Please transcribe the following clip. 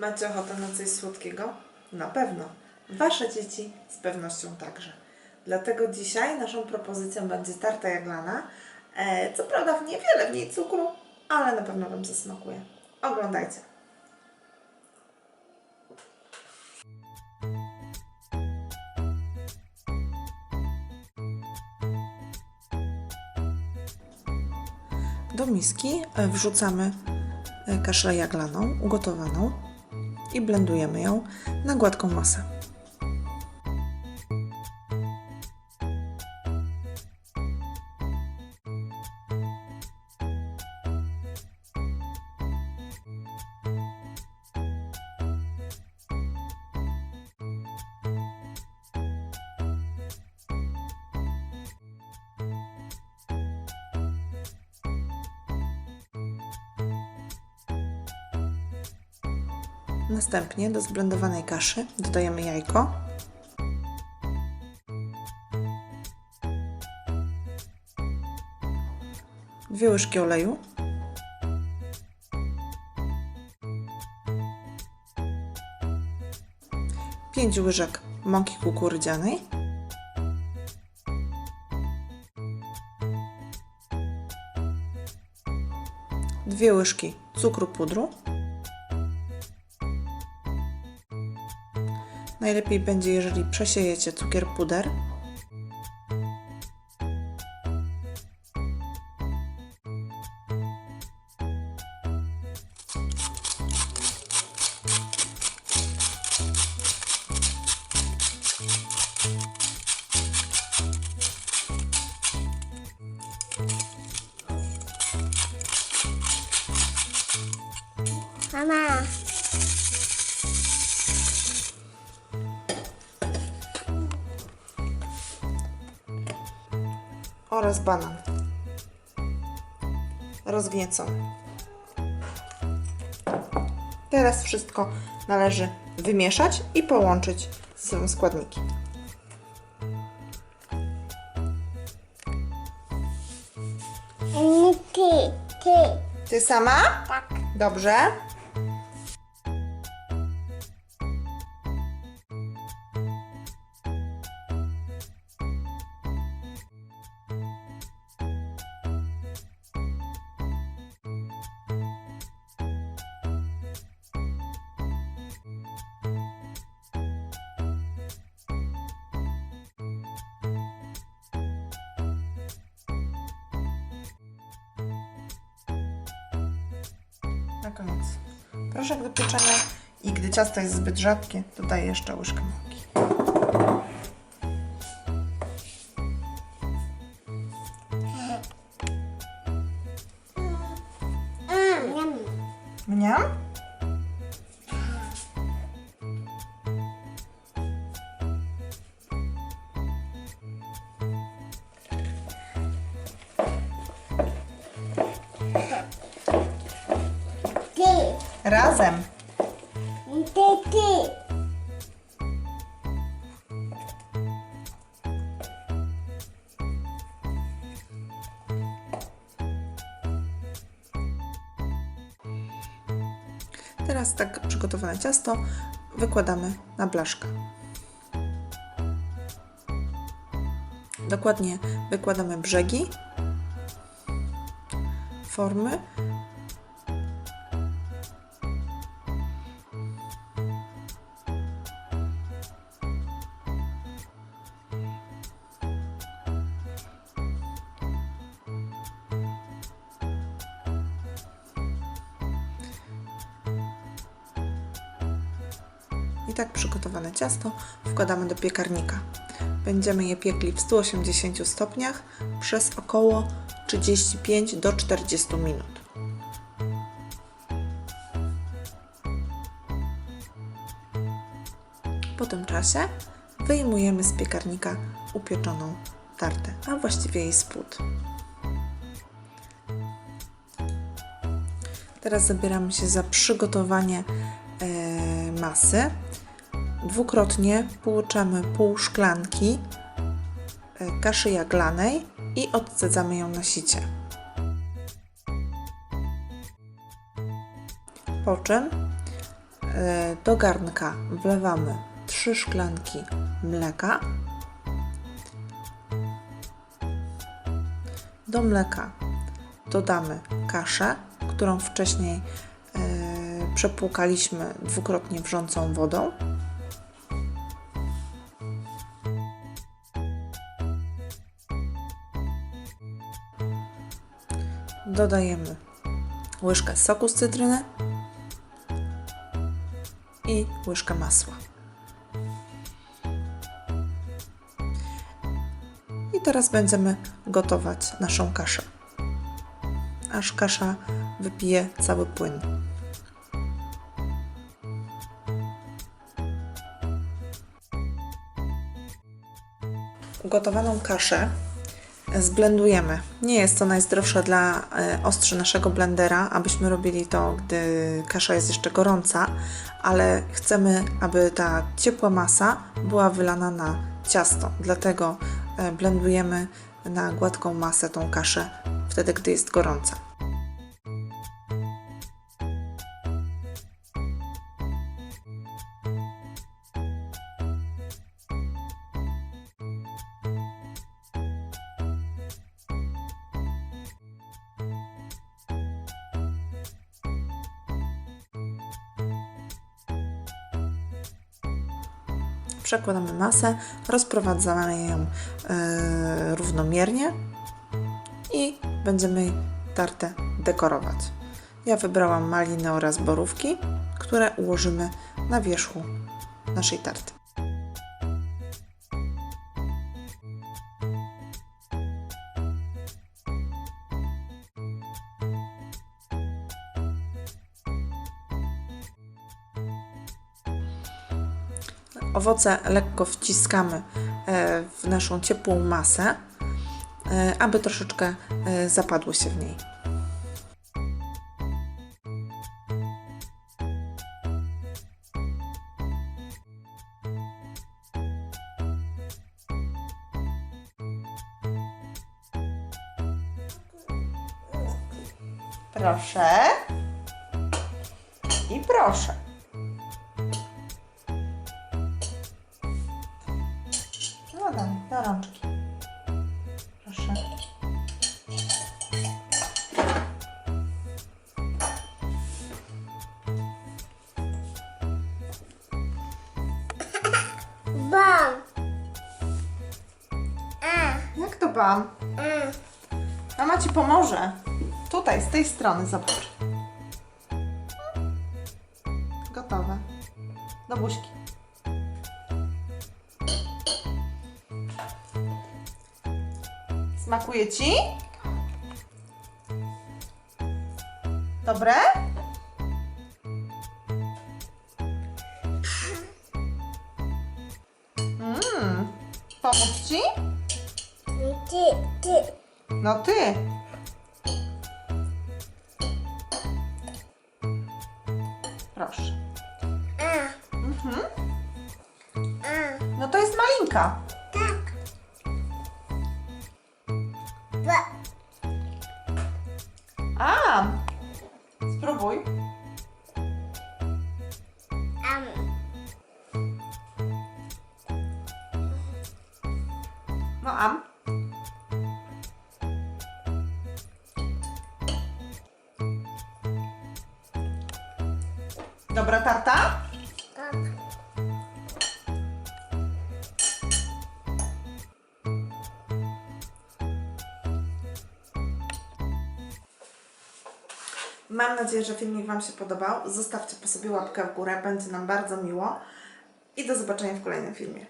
Macie ochotę na coś słodkiego? Na pewno. Wasze dzieci z pewnością także. Dlatego dzisiaj naszą propozycją będzie tarta jaglana. E, co prawda w niewiele w niej cukru, ale na pewno Wam zasmakuje. Oglądajcie. Do miski e, wrzucamy e, kaszę jaglaną, ugotowaną i blendujemy ją na gładką masę. Następnie do zblendowanej kaszy dodajemy jajko. Dwie łyżki oleju. Pięć łyżek mąki kukurydzianej. Dwie łyżki cukru pudru. Najlepiej będzie, jeżeli przesiejecie cukier puder. Mama, oraz banan. Rozgniecony. Teraz wszystko należy wymieszać i połączyć ze składniki. nie ty, ty. Ty sama? Tak. Dobrze. Na koniec. Proszek do pieczenia i gdy ciasto jest zbyt rzadkie, dodaję jeszcze łyżkę mąki. Mm, yummy. Mniam? Razem. ty, ty. Teraz tak przygotowane ciasto wykładamy na blaszkę. Dokładnie wykładamy brzegi, formy. I tak przygotowane ciasto wkładamy do piekarnika. Będziemy je piekli w 180 stopniach przez około 35 do 40 minut. Po tym czasie wyjmujemy z piekarnika upieczoną tartę, a właściwie jej spód. Teraz zabieramy się za przygotowanie e, masy. Dwukrotnie połączamy pół szklanki e, kaszy jaglanej i odcedzamy ją na sicie. Po czym e, do garnka wlewamy 3 szklanki mleka. Do mleka dodamy kaszę, którą wcześniej e, przepłukaliśmy dwukrotnie wrzącą wodą. Dodajemy łyżkę soku z cytryny i łyżkę masła. I teraz będziemy gotować naszą kaszę, aż kasza wypije cały płyn. Ugotowaną kaszę zblendujemy. Nie jest to najzdrowsze dla e, ostrzy naszego blendera, abyśmy robili to, gdy kasza jest jeszcze gorąca, ale chcemy, aby ta ciepła masa była wylana na ciasto. Dlatego e, blendujemy na gładką masę tą kaszę wtedy, gdy jest gorąca. Przekładamy masę, rozprowadzamy ją e, równomiernie i będziemy tartę dekorować. Ja wybrałam maliny oraz borówki, które ułożymy na wierzchu naszej tarty. Owoce lekko wciskamy e, w naszą ciepłą masę, e, aby troszeczkę e, zapadły się w niej. Proszę. I proszę. Daj, do rączki. Proszę. Bam. A, Jak to bam? a. Mama ci pomoże. Tutaj, z tej strony, zobacz. Gotowe. Do buźki. Smakuje ci? Dobre? Mmm. Pomóc ci? Ty, ty. No ty. Proszę. A, Mhm. a. No to jest malinka. Spróbuj. Am. No am. Dobra tarta? Mam nadzieję, że filmik Wam się podobał. Zostawcie po sobie łapkę w górę, będzie nam bardzo miło. I do zobaczenia w kolejnym filmie.